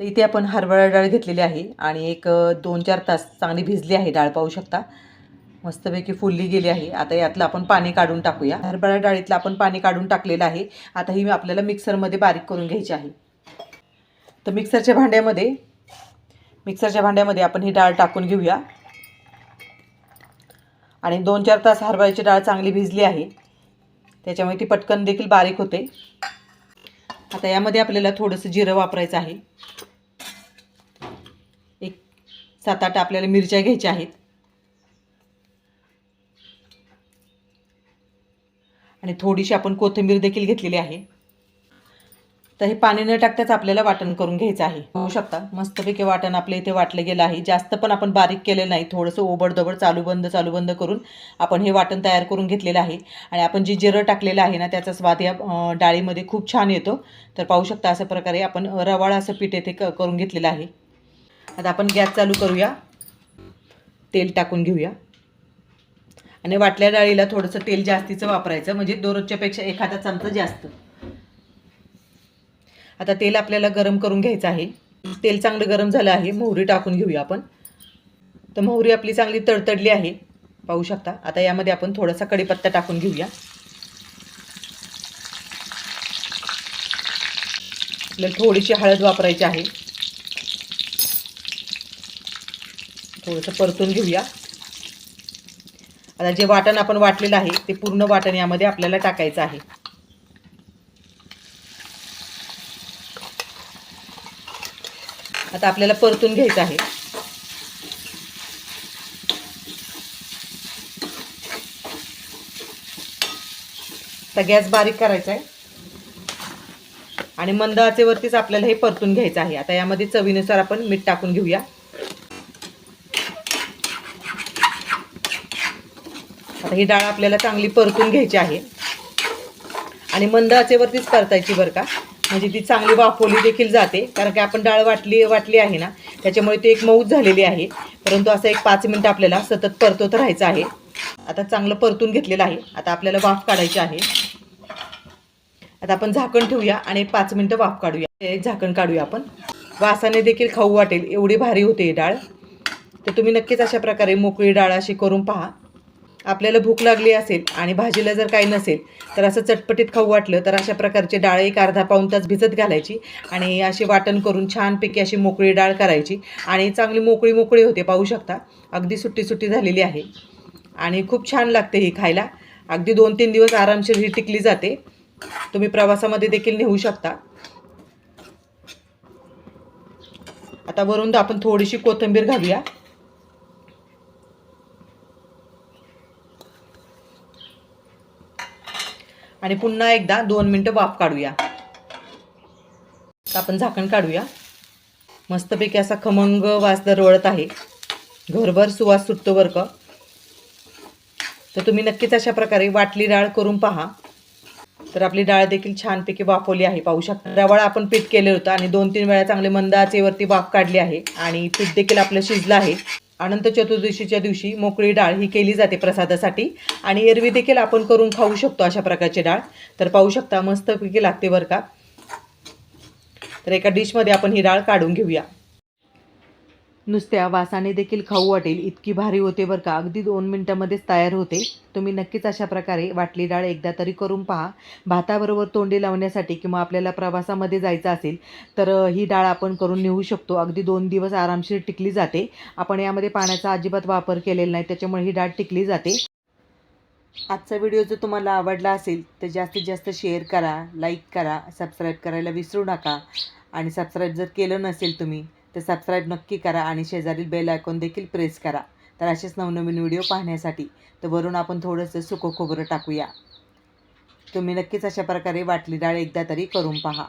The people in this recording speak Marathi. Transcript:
तर इथे आपण हरभरा डाळ घेतलेली आहे आणि एक दोन चार तास चांगली भिजली आहे डाळ पाहू शकता. मस्तपैकी फुलली गेली आहे. आता यातलं आपण पाणी काढून टाकूया. हरभरा डाळीतलं आपण पाणी काढून टाकलेलं आहे. आता ही आपल्याला मिक्सरमध्ये बारीक करून घ्यायची आहे. तर मिक्सरच्या भांड्यामध्ये मिक्सरच्या भांड्यामध्ये आपण ही डाळ टाकून घेऊया. आणि दोन चार तास हरभऱ्याची डाळ चांगली भिजली आहे. त्याच्यामुळे ती पटकन देखील बारीक होते. आता यामध्ये आपल्याला थोडंसं जिरं वापरायचं आहे एक सात आठ आपल्याला मिरच्या घ्यायच्या आहेत. आणि थोडीशी आपण कोथिंबीर देखील घेतलेली आहे. तर हे पाणी न टाकताच आपल्याला वाटण करून घ्यायचं आहे. होऊ शकता मस्तपैकी वाटण आपल्या इथे वाटलं गेलं आहे. जास्त पण आपण बारीक केलेलं नाही. थोडंसं ओबडदोबड चालू बंद चालू बंद करून आपण हे वाटण तयार करून घेतलेलं आहे. आणि आपण जे जिरं टाकलेलं आहे ना त्याचा स्वाद या डाळीमध्ये खूप छान येतो. तर पाहू शकता अशा प्रकारे आपण रवाळ असं पीठ येथे क करून घेतलेलं आहे. आता आपण गॅस चालू करूया. तेल टाकून घेऊया. आणि वाटल्या डाळीला थोडंसं तेल जास्तीचं वापरायचं म्हणजे दररोजच्यापेक्षा एखादा चमचा जास्त. आता तेल आपल्याला गरम करून घ्यायचं आहे. तेल चांगलं गरम झालं आहे मोहरी टाकून घेऊया आपण. तर मोहरी आपली चांगली तडतडली आहे पाहू शकता. आता यामध्ये आपण थोडासा कढीपत्ता टाकून घेऊया. आपल्याला थोडीशी हळद वापरायची आहे. थोडंसं परतून घेऊया. आता जे वाटण आपण वाटलेलं आहे ते पूर्ण वाटण यामध्ये आपल्याला टाकायचं आहे. आता आपल्याला परतून घ्यायचं आहे. आता गॅस बारीक करायचा आहे. आणि मंद आचेवरतीच आपल्याला हे परतून घ्यायचं आहे. आता यामध्ये चवीनुसार आपण मीठ टाकून घेऊया. आता ही डाळ आपल्याला चांगली परतून घ्यायची आहे. आणि मंद आचेवरतीच परतायची बरं का. म्हणजे ती चांगली वाफवली देखील जाते. कारण की आपण डाळ वाटली वाटली आहे ना त्याच्यामुळे ती एक मऊच झालेली आहे. परंतु असं एक पाच मिनटं आपल्याला सतत परतवत राहायचं आहे. आता चांगलं परतून घेतलेलं आहे. आता आपल्याला वाफ काढायची आहे. आता आपण झाकण ठेवूया आणि पाच मिनटं वाफ काढूया. हे झाकण काढूया आपण. वासाने देखील खाऊ वाटेल. एवढी भारी होते ही डाळ. तर तुम्ही नक्कीच अशा प्रकारे मोकळी डाळ अशी करून पहा. आपल्याला भूक लागली असेल आणि भाजीला जर काही नसेल तर असं चटपटीत खाऊ वाटलं तर अशा प्रकारची डाळ एक अर्धा पाऊण तास भिजत घालायची आणि अशी वाटण करून छानपैकी अशी मोकळी डाळ करायची. आणि चांगली मोकळी मोकळी होते पाहू शकता. अगदी सुट्टी सुट्टी झालेली आहे. आणि खूप छान लागते ही खायला. अगदी दोन तीन दिवस आरामशीर ही टिकली जाते. तुम्ही प्रवासामध्ये देखील नेऊ शकता. आता वरून आपण थोडीशी कोथिंबीर घालूया. आणि पुन्हा एकदा दोन मिनटं वाफ काढूया. आपण झाकण काढूया. मस्तपैकी असा खमंग वास दरवळत आहे. घरभर सुवास सुटतो बरं का? तर तुम्ही नक्कीच अशा प्रकारे वाटली डाळ करून पहा. तर आपली डाळ देखील छानपैकी वाफवली आहे पाहू शकता. रवाळ आपण पीठ केले होतं आणि दोन तीन वेळा चांगले मंद आचेवरती वाफ काढली आहे. आणि पीठ देखील आपलं शिजलं आहे. अनंत चतुर्दशीच्या दिवशी मोकळी डाळ ही केली जाते प्रसादासाठी. आणि एरवी देखील आपण करून खाऊ शकतो अशा प्रकारची डाळ. तर पाहू शकता मस्तपैकी लागते बरं का. तर एका डिशमध्ये आपण ही डाळ काढून घेऊया. नुसत्या वासाने देखील खाऊ वाटेल. इतकी भारी होते बरं का. अगदी दोन मिनटामध्येच तयार होते. तुम्ही नक्कीच अशा प्रकारे वाटली डाळ एकदा तरी करून पहा. भाताबरोबर तोंडी लावण्यासाठी किंवा आपल्याला प्रवासामध्ये जायचं असेल तर ही डाळ आपण करून नेऊ शकतो. अगदी दोन दिवस आरामशीर टिकली जाते. आपण यामध्ये पाण्याचा अजिबात वापर केलेला नाही. त्याच्यामुळे ही डाळ टिकली जाते. आजचा व्हिडिओ जर तुम्हाला आवडला असेल तर जास्तीत जास्त शेअर करा लाईक करा सबस्क्राईब करायला विसरू नका. आणि सबस्क्राईब जर केलं नसेल तुम्ही तर सबस्क्राईब नक्की करा आणि शेजारील बेल आयकॉन देखील प्रेस करा. तर असेच नवनवीन व्हिडिओ पाहण्यासाठी तर वरून आपण थोडंसं सुकं खोबरं टाकूया. तुम्ही नक्कीच अशा प्रकारे वाटली डाळ एकदा तरी करून पहा.